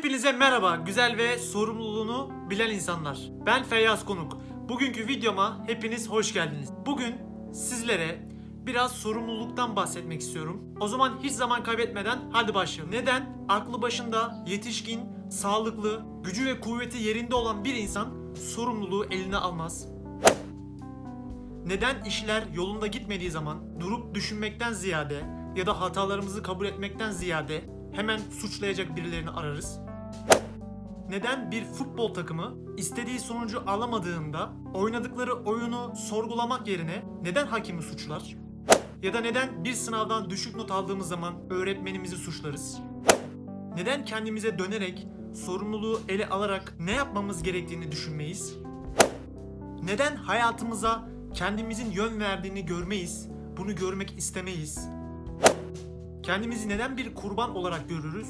Hepinize merhaba güzel ve sorumluluğunu bilen insanlar. Ben Feyyaz Konuk. Bugünkü videoma hepiniz hoş geldiniz. Bugün sizlere biraz sorumluluktan bahsetmek istiyorum. O zaman hiç zaman kaybetmeden hadi başlayalım. Neden? Aklı başında, yetişkin, sağlıklı, gücü ve kuvveti yerinde olan bir insan sorumluluğu eline almaz. Neden işler yolunda gitmediği zaman durup düşünmekten ziyade ya da hatalarımızı kabul etmekten ziyade hemen suçlayacak birilerini ararız? Neden bir futbol takımı istediği sonucu alamadığında oynadıkları oyunu sorgulamak yerine neden hakimi suçlar? Ya da neden bir sınavdan düşük not aldığımız zaman öğretmenimizi suçlarız? Neden kendimize dönerek sorumluluğu ele alarak ne yapmamız gerektiğini düşünmeyiz? Neden hayatımıza kendimizin yön verdiğini görmeyiz, bunu görmek istemeyiz? Kendimizi neden bir kurban olarak görürüz?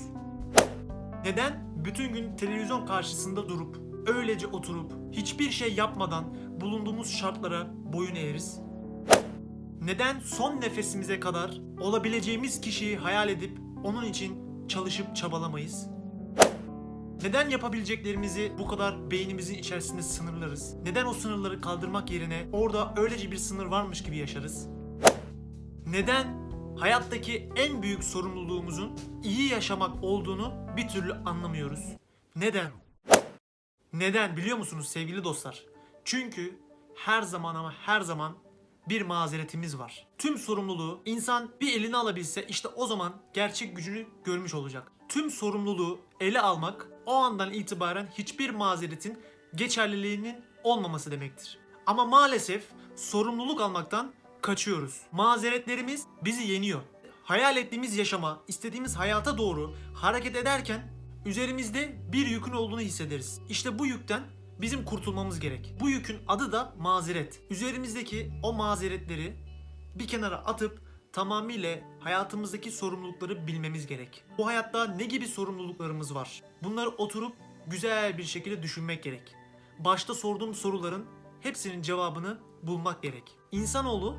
Neden bütün gün televizyon karşısında durup, öylece oturup, hiçbir şey yapmadan bulunduğumuz şartlara boyun eğeriz? Neden son nefesimize kadar olabileceğimiz kişiyi hayal edip onun için çalışıp çabalamayız? Neden yapabileceklerimizi bu kadar beynimizin içerisinde sınırlarız? Neden o sınırları kaldırmak yerine orada öylece bir sınır varmış gibi yaşarız? Neden hayattaki en büyük sorumluluğumuzun iyi yaşamak olduğunu bir türlü anlamıyoruz? Neden? Neden biliyor musunuz sevgili dostlar? Çünkü her zaman ama her zaman bir mazeretimiz var. Tüm sorumluluğu insan bir eline alabilse işte o zaman gerçek gücünü görmüş olacak. Tüm sorumluluğu ele almak o andan itibaren hiçbir mazeretin geçerliliğinin olmaması demektir. Ama maalesef sorumluluk almaktan kaçıyoruz. Mazeretlerimiz bizi yeniyor. Hayal ettiğimiz yaşama, istediğimiz hayata doğru hareket ederken üzerimizde bir yükün olduğunu hissederiz. İşte bu yükten bizim kurtulmamız gerek. Bu yükün adı da mazeret. Üzerimizdeki o mazeretleri bir kenara atıp tamamıyla hayatımızdaki sorumlulukları bilmemiz gerek. Bu hayatta ne gibi sorumluluklarımız var? Bunları oturup güzel bir şekilde düşünmek gerek. Başta sorduğum soruların hepsinin cevabını bulmak gerek. İnsanoğlu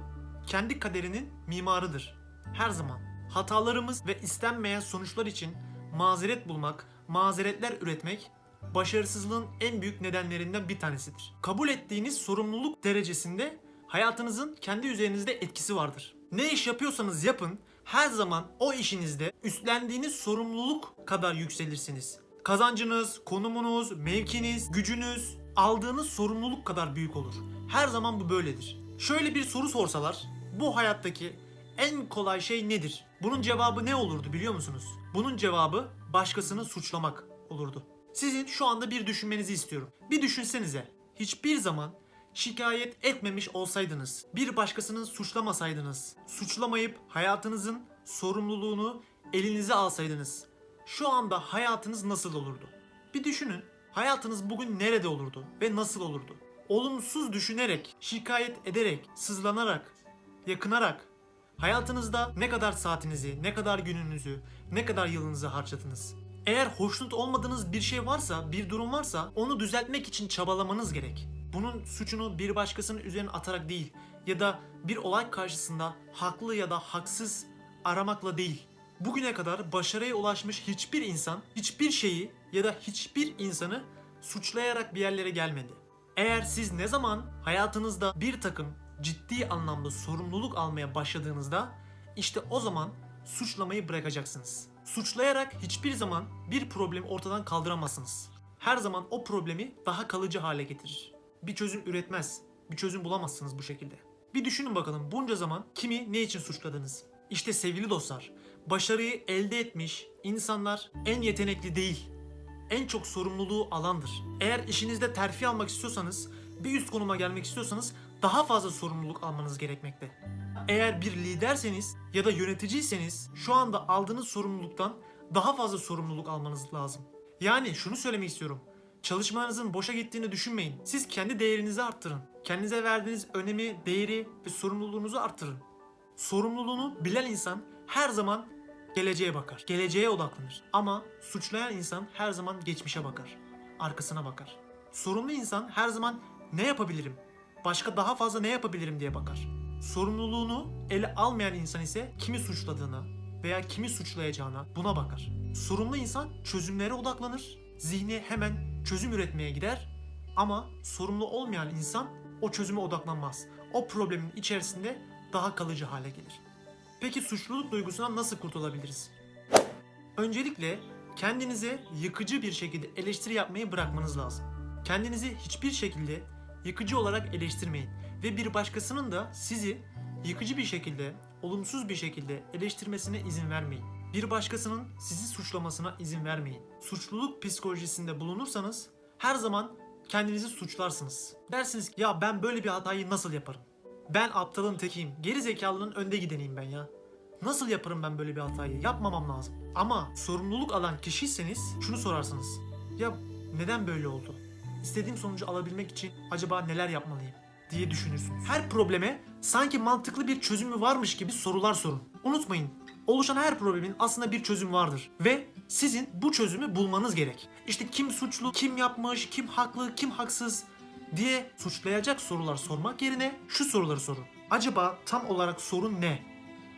kendi kaderinin mimarıdır. Her zaman. Hatalarımız ve istenmeyen sonuçlar için mazeret bulmak, mazeretler üretmek başarısızlığın en büyük nedenlerinden bir tanesidir. Kabul ettiğiniz sorumluluk derecesinde hayatınızın kendi üzerinizde etkisi vardır. Ne iş yapıyorsanız yapın, her zaman o işinizde üstlendiğiniz sorumluluk kadar yükselirsiniz. Kazancınız, konumunuz, mevkiniz, gücünüz, aldığınız sorumluluk kadar büyük olur. Her zaman bu böyledir. Şöyle bir soru sorsalar, bu hayattaki en kolay şey nedir? Bunun cevabı ne olurdu biliyor musunuz? Bunun cevabı başkasını suçlamak olurdu. Sizin şu anda bir düşünmenizi istiyorum. Bir düşünsenize. Hiçbir zaman şikayet etmemiş olsaydınız, bir başkasını suçlamasaydınız, suçlamayıp hayatınızın sorumluluğunu elinize alsaydınız, şu anda hayatınız nasıl olurdu? Bir düşünün. Hayatınız bugün nerede olurdu ve nasıl olurdu? Olumsuz düşünerek, şikayet ederek, sızlanarak, yakınarak hayatınızda ne kadar saatinizi, ne kadar gününüzü, ne kadar yılınızı harcadınız? Eğer hoşnut olmadığınız bir şey varsa, bir durum varsa onu düzeltmek için çabalamanız gerek. Bunun suçunu bir başkasının üzerine atarak değil ya da bir olay karşısında haklı ya da haksız aramakla değil. Bugüne kadar başarıya ulaşmış hiçbir insan, hiçbir şeyi ya da hiçbir insanı suçlayarak bir yerlere gelmedi. Eğer siz ne zaman hayatınızda bir takım ciddi anlamda sorumluluk almaya başladığınızda işte o zaman suçlamayı bırakacaksınız. Suçlayarak hiçbir zaman bir problemi ortadan kaldıramazsınız. Her zaman o problemi daha kalıcı hale getirir. Bir çözüm üretmez. Bir çözüm bulamazsınız bu şekilde. Bir düşünün bakalım bunca zaman kimi ne için suçladınız? İşte sevgili dostlar, başarıyı elde etmiş insanlar en yetenekli değil, en çok sorumluluğu alandır. Eğer işinizde terfi almak istiyorsanız, bir üst konuma gelmek istiyorsanız daha fazla sorumluluk almanız gerekmekte. Eğer bir liderseniz ya da yöneticiyseniz şu anda aldığınız sorumluluktan daha fazla sorumluluk almanız lazım. Yani şunu söylemek istiyorum. Çalışmanızın boşa gittiğini düşünmeyin. Siz kendi değerinizi arttırın. Kendinize verdiğiniz önemi, değeri ve sorumluluğunuzu arttırın. Sorumluluğunu bilen insan her zaman geleceğe bakar. Geleceğe odaklanır. Ama suçlayan insan her zaman geçmişe bakar. Arkasına bakar. Sorumlu insan her zaman ne yapabilirim? Başka daha fazla ne yapabilirim diye bakar. Sorumluluğunu ele almayan insan ise kimi suçladığına, veya kimi suçlayacağına buna bakar. Sorumlu insan çözümlere odaklanır, zihni hemen çözüm üretmeye gider ama sorumlu olmayan insan o çözüme odaklanmaz. O problemin içerisinde daha kalıcı hale gelir. Peki suçluluk duygusundan nasıl kurtulabiliriz? Öncelikle kendinize yıkıcı bir şekilde eleştiri yapmayı bırakmanız lazım. Kendinizi hiçbir şekilde yıkıcı olarak eleştirmeyin ve bir başkasının da sizi yıkıcı bir şekilde, olumsuz bir şekilde eleştirmesine izin vermeyin. Bir başkasının sizi suçlamasına izin vermeyin. Suçluluk psikolojisinde bulunursanız her zaman kendinizi suçlarsınız. Dersiniz ki ya ben böyle bir hatayı nasıl yaparım? Ben aptalın tekiyim, geri zekalının önde gideneyim ben ya. Nasıl yaparım ben böyle bir hatayı? Yapmamam lazım. Ama sorumluluk alan kişiyseniz şunu sorarsınız. Ya neden böyle oldu? İstediğim sonucu alabilmek için acaba neler yapmalıyım diye düşünürsünüz. Her probleme sanki mantıklı bir çözümü varmış gibi sorular sorun. Unutmayın, oluşan her problemin aslında bir çözüm vardır ve sizin bu çözümü bulmanız gerek. İşte kim suçlu, kim yapmış, kim haklı, kim haksız diye suçlayacak sorular sormak yerine şu soruları sorun. Acaba tam olarak sorun ne?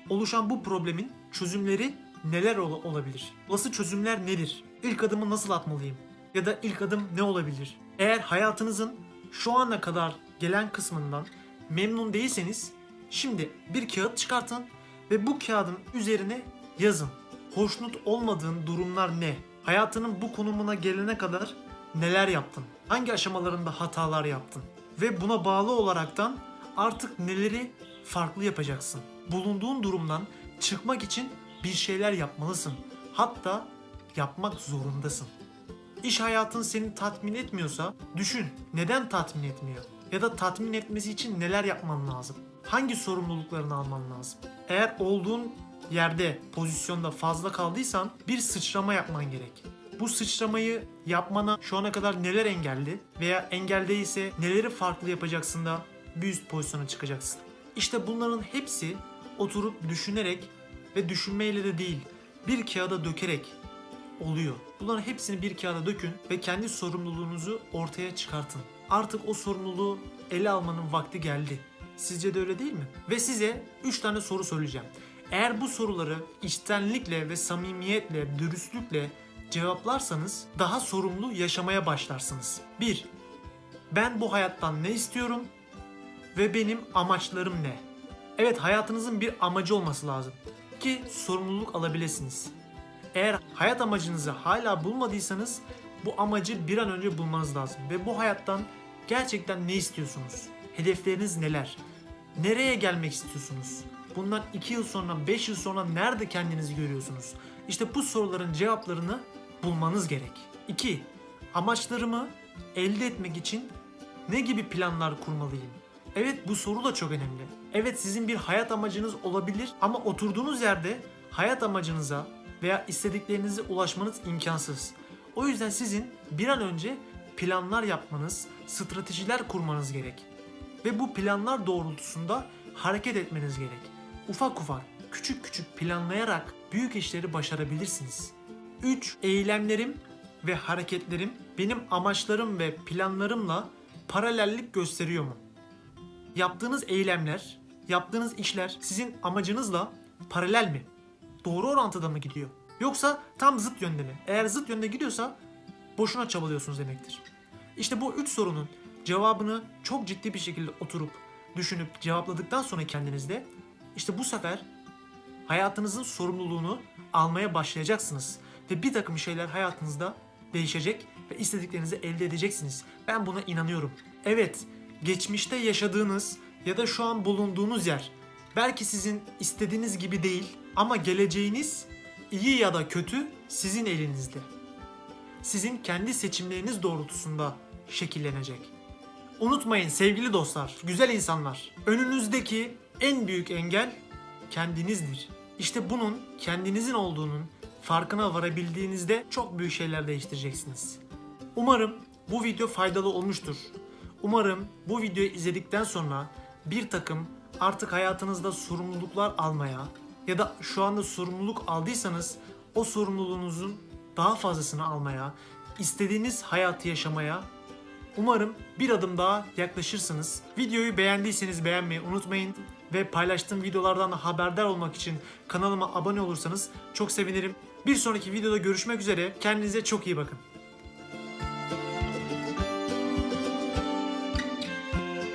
oluşan bu problemin çözümleri neler ol- olabilir? Olası çözümler nedir? İlk adımı nasıl atmalıyım? Ya da ilk adım ne olabilir? Eğer hayatınızın şu ana kadar gelen kısmından memnun değilseniz şimdi bir kağıt çıkartın ve bu kağıdın üzerine yazın. Hoşnut olmadığın durumlar ne? Hayatının bu konumuna gelene kadar neler yaptın? Hangi aşamalarında hatalar yaptın? Ve buna bağlı olaraktan artık neleri farklı yapacaksın? Bulunduğun durumdan çıkmak için bir şeyler yapmalısın. Hatta yapmak zorundasın. İş hayatın seni tatmin etmiyorsa düşün neden tatmin etmiyor? Ya da tatmin etmesi için neler yapman lazım? Hangi sorumluluklarını alman lazım? Eğer olduğun yerde, pozisyonda fazla kaldıysan bir sıçrama yapman gerek. Bu sıçramayı yapmana şu ana kadar neler engelli veya engel değilse neleri farklı yapacaksın da bir üst pozisyona çıkacaksın. İşte bunların hepsi oturup düşünerek ve düşünmeyle de değil bir kağıda dökerek oluyor. Bunların hepsini bir kağıda dökün ve kendi sorumluluğunuzu ortaya çıkartın. Artık o sorumluluğu ele almanın vakti geldi. Sizce de öyle değil mi? Ve size 3 tane soru soracağım. Eğer bu soruları içtenlikle ve samimiyetle, dürüstlükle cevaplarsanız daha sorumlu yaşamaya başlarsınız. 1. Ben bu hayattan ne istiyorum ve benim amaçlarım ne? Evet hayatınızın bir amacı olması lazım ki sorumluluk alabilirsiniz. Eğer hayat amacınızı hala bulmadıysanız bu amacı bir an önce bulmanız lazım. Ve bu hayattan gerçekten ne istiyorsunuz? Hedefleriniz neler? Nereye gelmek istiyorsunuz? Bundan 2 yıl sonra, 5 yıl sonra nerede kendinizi görüyorsunuz? İşte bu soruların cevaplarını bulmanız gerek. 2. Amaçlarımı elde etmek için ne gibi planlar kurmalıyım? Evet bu soru da çok önemli. Evet sizin bir hayat amacınız olabilir ama oturduğunuz yerde hayat amacınıza veya istediklerinize ulaşmanız imkansız. O yüzden sizin bir an önce planlar yapmanız, stratejiler kurmanız gerek. Ve bu planlar doğrultusunda hareket etmeniz gerek. Ufak ufak, küçük küçük planlayarak büyük işleri başarabilirsiniz. 3. Eylemlerim ve hareketlerim benim amaçlarım ve planlarımla paralellik gösteriyor mu? Yaptığınız eylemler, yaptığınız işler sizin amacınızla paralel mi? Doğru orantıda mı gidiyor? Yoksa tam zıt yönde mi? Eğer zıt yönde gidiyorsa boşuna çabalıyorsunuz demektir. İşte bu üç sorunun cevabını çok ciddi bir şekilde oturup düşünüp cevapladıktan sonra kendinizde işte bu sefer hayatınızın sorumluluğunu almaya başlayacaksınız. Ve bir takım şeyler hayatınızda değişecek ve istediklerinizi elde edeceksiniz. Ben buna inanıyorum. Evet, geçmişte yaşadığınız ya da şu an bulunduğunuz yer belki sizin istediğiniz gibi değil ama geleceğiniz iyi ya da kötü sizin elinizde. Sizin kendi seçimleriniz doğrultusunda şekillenecek. Unutmayın sevgili dostlar, güzel insanlar. Önünüzdeki en büyük engel kendinizdir. İşte bunun kendinizin olduğunun farkına varabildiğinizde çok büyük şeyler değiştireceksiniz. Umarım bu video faydalı olmuştur. Umarım bu videoyu izledikten sonra bir takım artık hayatınızda sorumluluklar almaya ya da şu anda sorumluluk aldıysanız o sorumluluğunuzun daha fazlasını almaya, istediğiniz hayatı yaşamaya Umarım bir adım daha yaklaşırsınız. Videoyu beğendiyseniz beğenmeyi unutmayın ve paylaştığım videolardan da haberdar olmak için kanalıma abone olursanız çok sevinirim. Bir sonraki videoda görüşmek üzere. Kendinize çok iyi bakın.